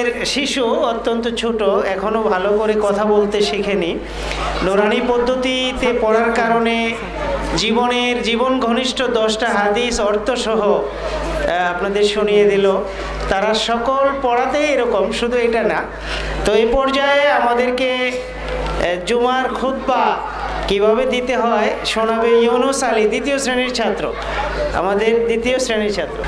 আমাদের শিশু অত্যন্ত ছোট এখনও ভালো করে কথা বলতে শেখেনি। নোরানি পদ্ধতিতে পড়ার কারণে জীবনের, জীবন ঘনিষ্ঠ দশটা হাদিস, অর্থসহ আপনাদের শুনিয়ে দিল। তারা সকল পড়াতেই এরকম, শুধু এটা না। তো এই পর্যায়ে আমাদেরকে জুমার খুতবা কীভাবে দিতে হয় শোনাবে ইউনুস আলী, দ্বিতীয় শ্রেণির ছাত্র। আমাদের দ্বিতীয় শ্রেণির ছাত্র।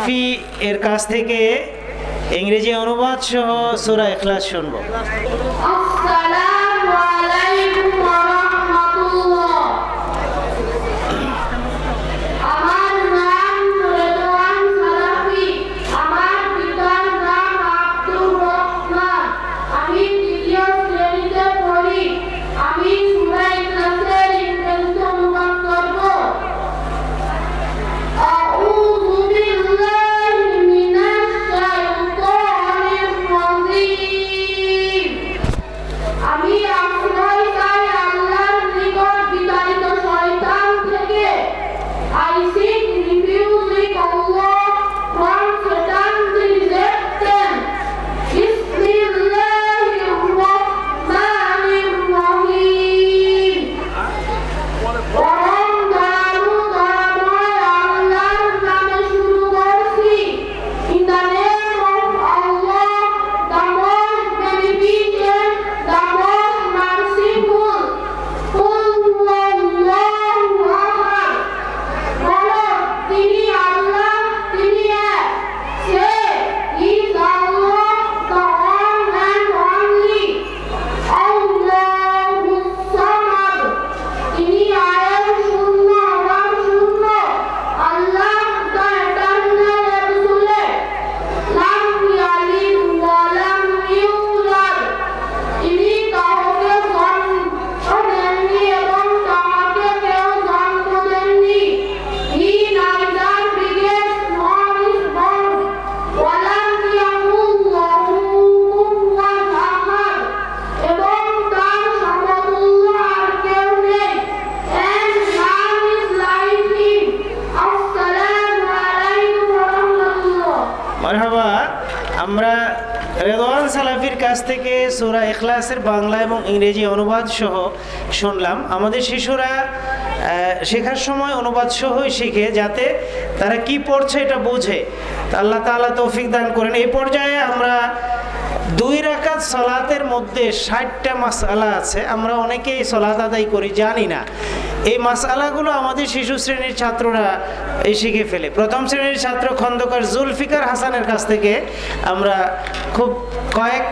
নাফি এর কাছ থেকে ইংরেজি অনুবাদ সহ সুরা এখলাস শুনব। আসসালামু আলাইকুম। থেকে সুরা এখলাসের বাংলা এবং ইংরেজি অনুবাদ সহ শুনলাম। আমাদের শিশুরা শেখার সময় অনুবাদ সহই শিখে যাতে তারা কি পড়ছে এটা বোঝে। আল্লাহ তালা তৌফিক দান করেন। এই পর্যায়ে আমরা দুই রাকাত সলাতের মধ্যে ষাটটা মাসালা আছে। আমরা অনেকেই সলাত আদায় করি, জানি না। এই মাসালাগুলো আমাদের শিশু শ্রেণির ছাত্ররা এই শিখে ফেলে। প্রথম শ্রেণির ছাত্র খন্দকার জুলফিকার হাসানের কাছ থেকে আমরা খুব কয়েক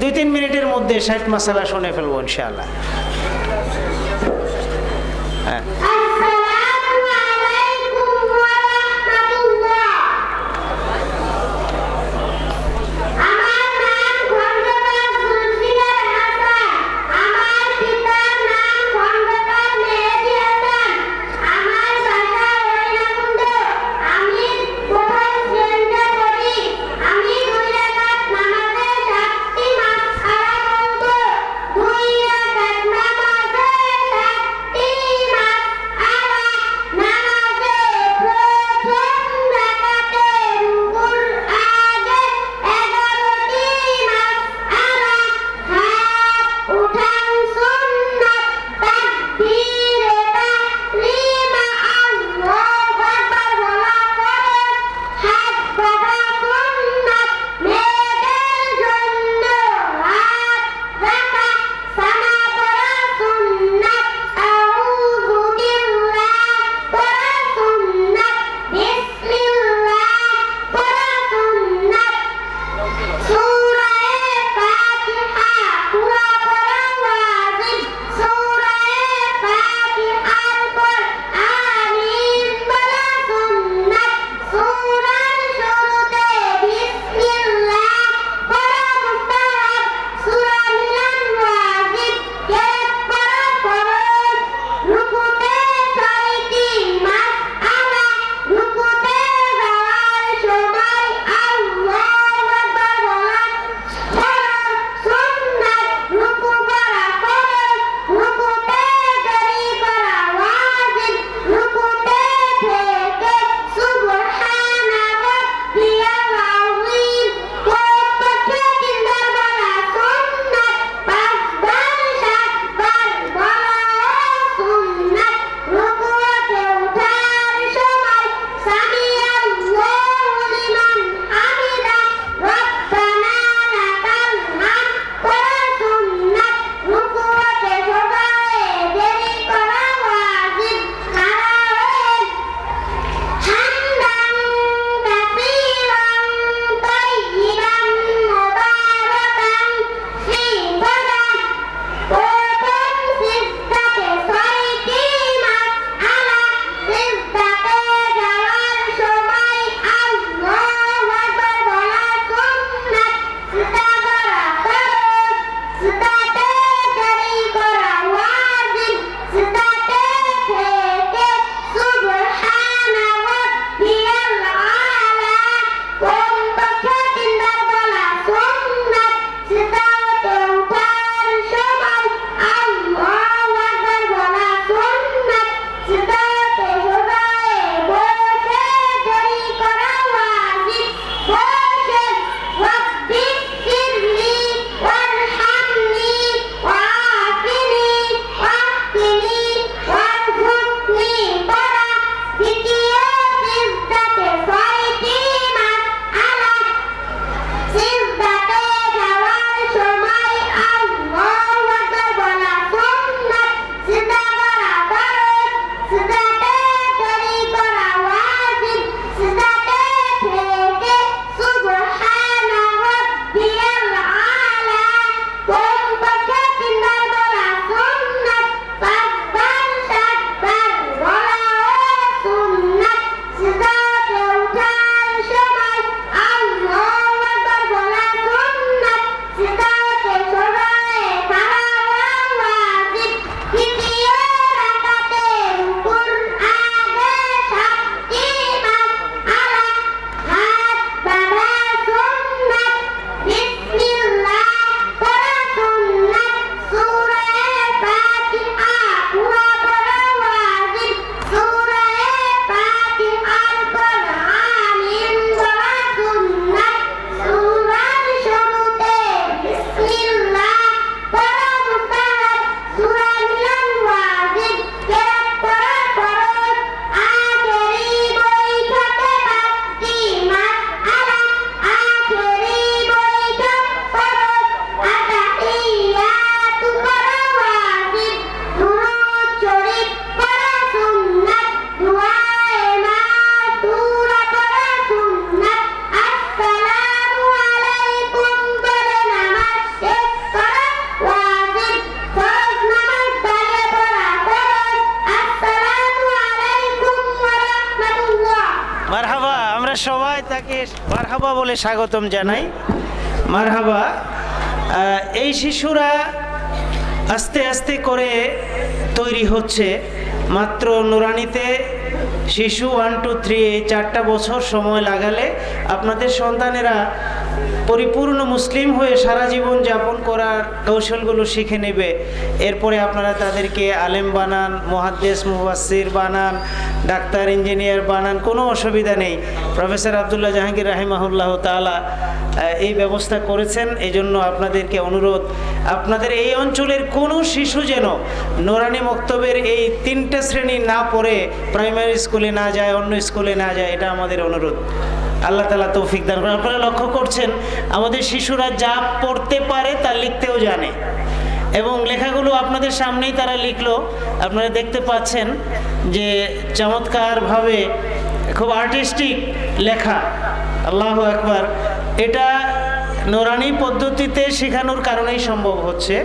দুই তিন মিনিটের মধ্যে ষাট মশালা শুনে ফেলব ইনশাল্লাহ হ্যাঁ। মারহাবা বলে স্বাগতম জানাই। মারহাবা এই শিশুরা আস্তে আস্তে করে তৈরি হচ্ছে। মাত্র নুরানিতে শিশু ওয়ান টু থ্রি এই চারটা বছর সময় লাগালে আপনাদের সন্তানেরা পরিপূর্ণ মুসলিম হয়ে সারা জীবন যাপন করার কৌশলগুলো শিখে নেবে। এরপরে আপনারা তাদেরকে আলেম বানান মহাদ্দেশ মুবাসির বানান, ডাক্তার, ইঞ্জিনিয়ার বানান, কোনো অসুবিধা নেই। প্রফেসর আবদুল্লাহ জাহাঙ্গীর রাহিমাহুল্লাহ তালা এই ব্যবস্থা করেছেন। এই জন্য আপনাদেরকে অনুরোধ, আপনাদের এই অঞ্চলের কোনো শিশু যেন নোরানি মক্তবের এই তিনটে শ্রেণি না পড়ে, প্রাইমারি স্কুলে না যায়, অন্য স্কুলে না যায়, এটা আমাদের অনুরোধ। আল্লাহ তালা তৌফিক দান করেন। আপনারা লক্ষ্য করছেন, আমাদের শিশুরা যা পড়তে পারে তা লিখতেও জানে। এবং লেখাগুলো আপনাদের সামনেই তারা লিখলো। আপনারা দেখতে পাচ্ছেন যে চমৎকারভাবে খুব আর্টিস্টিক লেখা। আল্লাহ একবার এটা নোরানি পদ্ধতিতে শেখানোর কারণেই সম্ভব হচ্ছে।